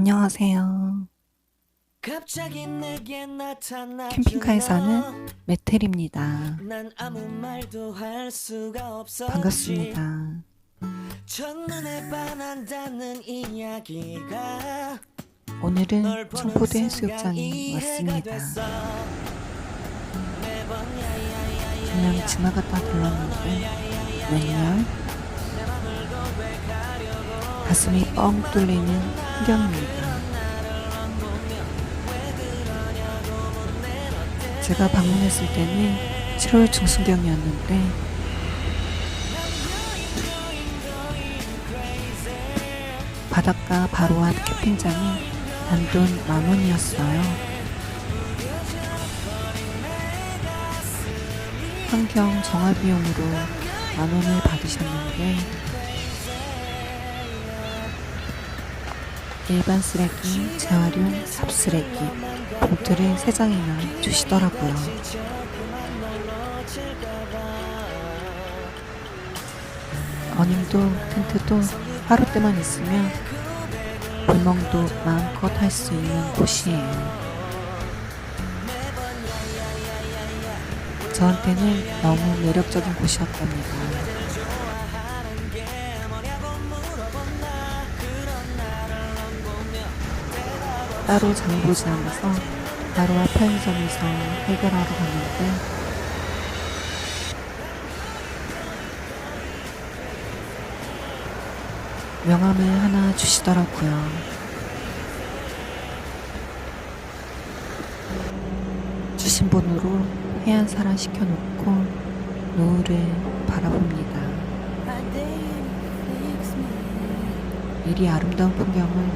안녕하세요. 캠핑카에 사는 메텔입니다. 반갑습니다. 오늘은 순간 해수욕장에 왔습니다. 그냥 지나갔다 들렀는데 웬열 가슴이 뻥 뚫리는 풍경입니다. 제가 방문했을 때는 7월 중순경이었는데 바닷가 바로 앞 캠핑장이 단돈 만 원이었어요. 환경 정화 비용으로 만 원을 받으셨는데 일반 쓰레기, 재활용, 삽쓰레기 봉투를 세 장이나 주시더라고요. 어닝도 텐트도 하루 때만 있으면 불멍도 마음껏 할 수 있는 곳이에요. 저한테는 너무 매력적인 곳이었답니다. 따로 장 보지 않아서 바로 앞 편의점에서 해결하러 갔는데 명함을 하나 주시더라고요. 주신 번호로 해안 사랑 시켜놓고 노을을 바라봅니다. 이리 아름다운 풍경을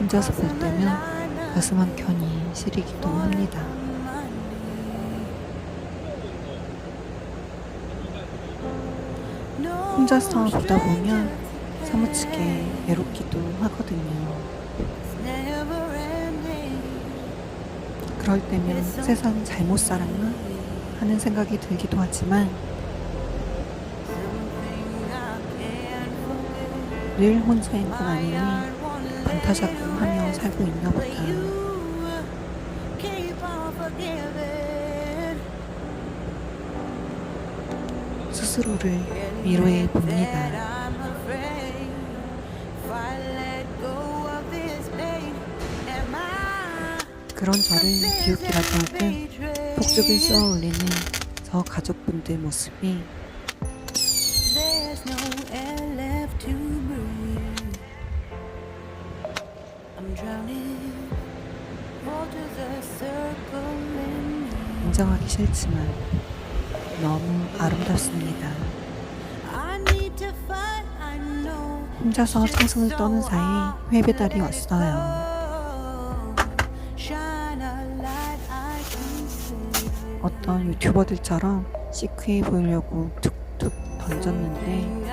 혼자서 볼 때면 가슴 한 켠이 시리기도 합니다. 혼자서 보다 보면 사무치게 외롭기도 하거든요. 그럴 때면 세상 잘못 살았나 하는 생각이 들기도 하지만 늘 혼자인 건 아니니 반타작하 며 살고 있나 보다. 스스로를 위로해 봅니다. 그런 저를 비웃기라도 하듯 폭죽을 쏘아 올리는 저 가족분들 모습이 인정하기 싫지만 너무 아름답습니다. 혼자서 청승을 떠는 사이 회배달이 왔어요. 어떤 유튜버들처럼 시크해 보이려고 툭툭 던졌는데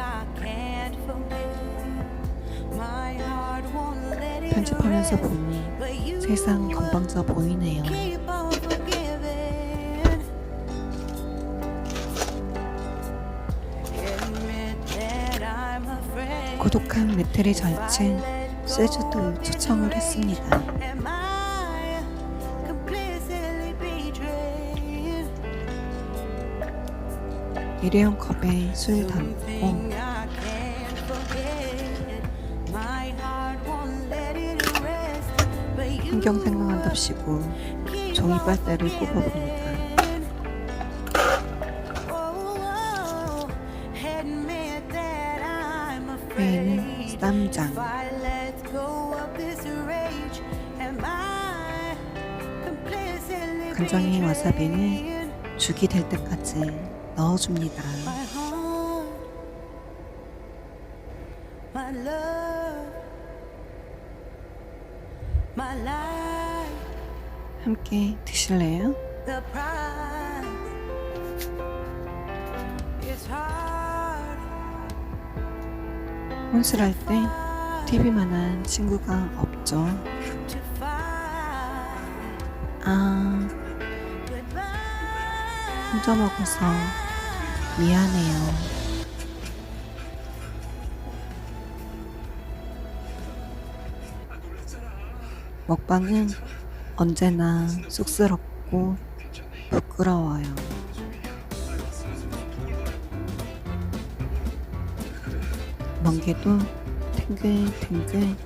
편집하면서. 보니 세상 건방져 보이네요. 고독한 메텔의 절친 세주도 초청을 했습니다. 일회용 컵에 술 담고 풍경 생각한답시고 종이 빨대를. Oh, I'm 회에는. 쌈장, 간장에? 와사비는 죽이 될 때까지 넣어줍니다. My life, 함께 드실래요? 혼술할 때 TV만한 친구가 없죠. 아. 혼자 먹어서 미안해요. 먹방은 언제나 쑥스럽고 부끄러워요. 멍게도 탱글탱글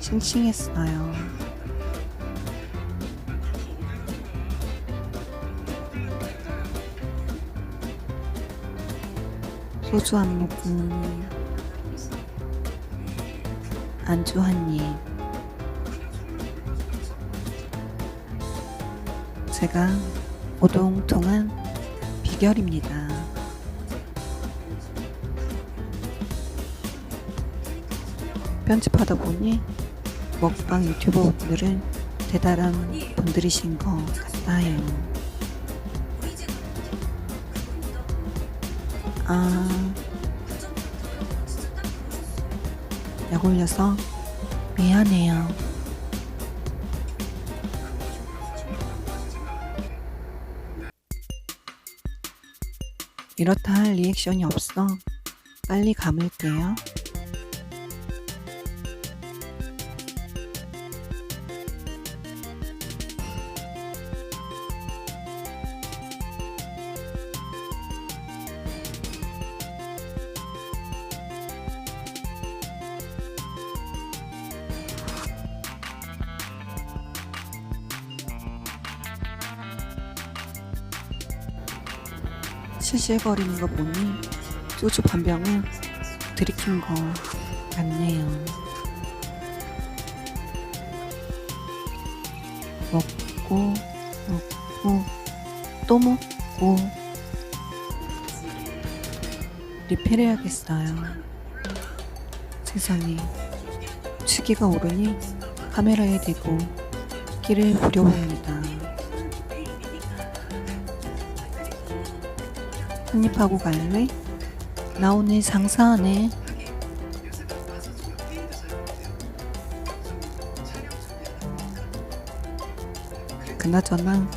싱싱했어요. 소주 한 모금, 안주 한 입. 제가 오동통한 비결입니다. 편집하다 보니 먹방 유튜버 분들은 대단한 분들이신 것 같아요. 아, 약 올려서 미안해요. 이렇다 할 리액션이 없어. 빨리 감을게요. 실실거리는 거 보니 소주 반 병을 들이킨 거 같네요. 먹고 먹고 또 먹고 리필해야겠어요. 세상에 취기가 오르니 카메라에 대고 끼를 부려봅니 다. 한입하고 갈래? 나 오늘 장사하네. 그나저나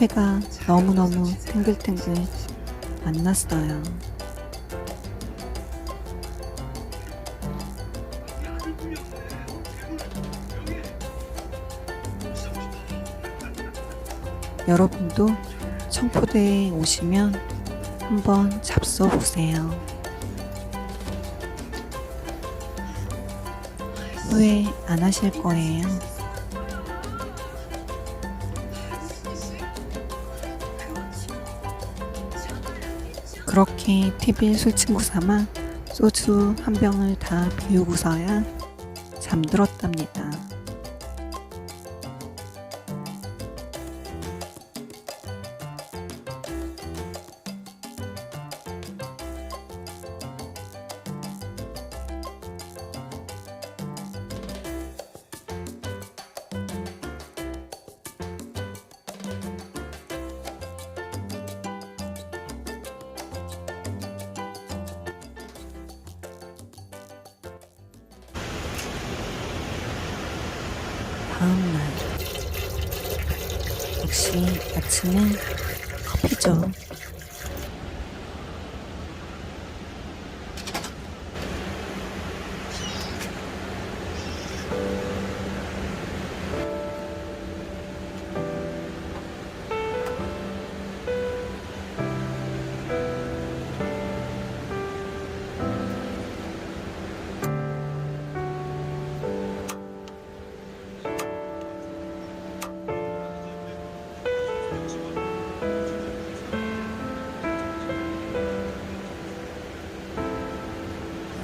회가 너무너무 탱글탱글 만났어요. 여러분도 청포대에 오시면 한번 잡숴 보세요. 후회 안 하실 거예요. 그렇게 TV 술친구 삼아 소주 한 병을 다 비우고서야 잠들었답니다. 다음날 역시 아침은 커피죠.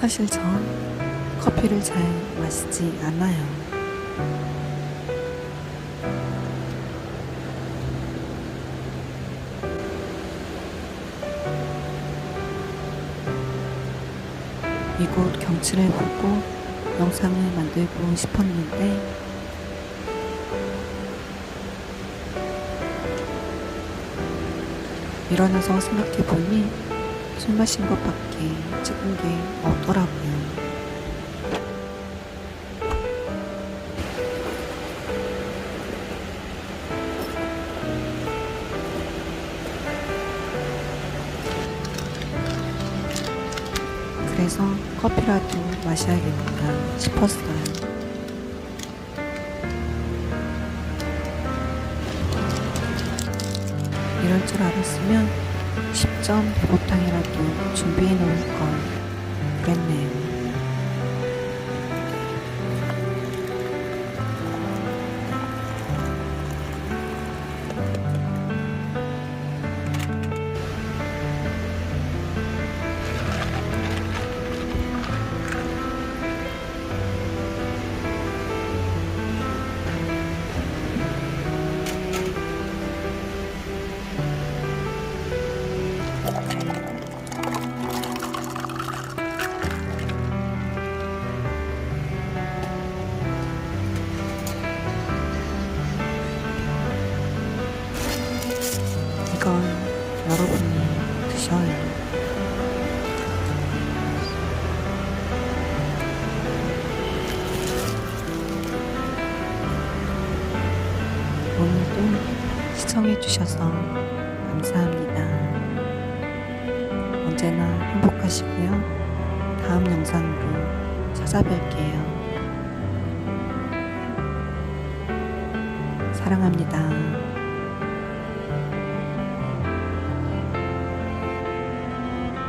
사실 전 커피를 잘 마시지 않아요. 이곳 경치를 보고 영상을 만들고 싶었는데 일어나서 생각해보니 술 마신 것밖에 찍은 게 없더라고요. 그래서 커피라도 마셔야겠구나 싶었어요. 이럴 줄 알았으면 10점 대보탕이라도 준비해 놓을 걸 그랬네요. 오늘도 시청해주셔서 감사합니다. 언제나 행복하시고요. 다음 영상으로 찾아뵐게요. 사랑합니다.